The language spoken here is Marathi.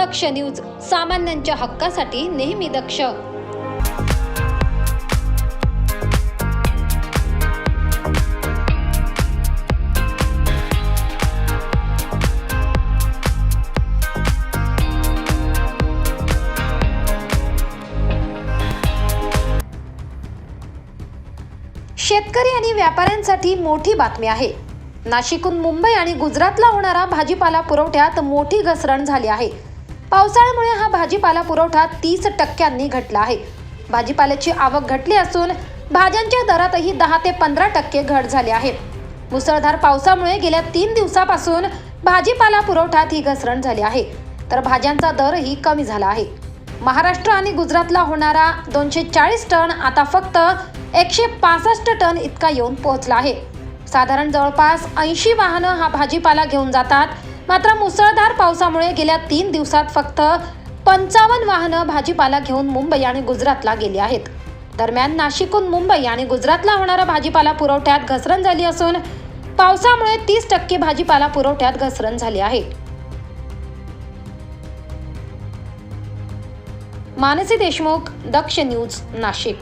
दक्ष न्यूज सामान्यांच्या हक्कासाठी नेहमी दक्ष. शेतकरी आणि व्यापाऱ्यांसाठी मोठी बातमी आहे. नाशिकहून मुंबई आणि गुजरातला होणारा भाजीपाला पुरवठ्यात मोठी घसरण झाली आहे. पावसाळ्यामुळे हा भाजीपाला पुरवठा तीस टक्क्यांनी घटला आहे. भाजीपाल्याची आवक घटली असून भाज्यांच्या दरातही दहा ते पंधरा टक्के घट झाली आहे. मुसळधार पावसामुळे गेल्या तीन दिवसापासून भाजीपाला पुरवठ्यात ही घसरण झाली आहे. तर भाज्यांचा दरही कमी झाला आहे. महाराष्ट्र आणि गुजरातला होणारा दोनशे चाळीस टन आता फक्त एकशे पासष्ट टन इतका येऊन पोहोचला आहे. साधारण जवळपास ऐंशी वाहनं हा भाजीपाला घेऊन जातात. मात्र मुसळधार पावसामुळे गेल्या तीन दिवसात फक्त पंचावन्न वाहनं भाजीपाला घेऊन मुंबई आणि गुजरातला गेली आहेत. दरम्यान नाशिकहून मुंबई आणि गुजरातला होणारा भाजीपाला पुरवठ्यात घसरण झाली असून पावसामुळे तीस टक्के भाजीपाला पुरवठ्यात घसरण झाली आहे. मानसी देशमुख दक्ष न्यूज नाशिक.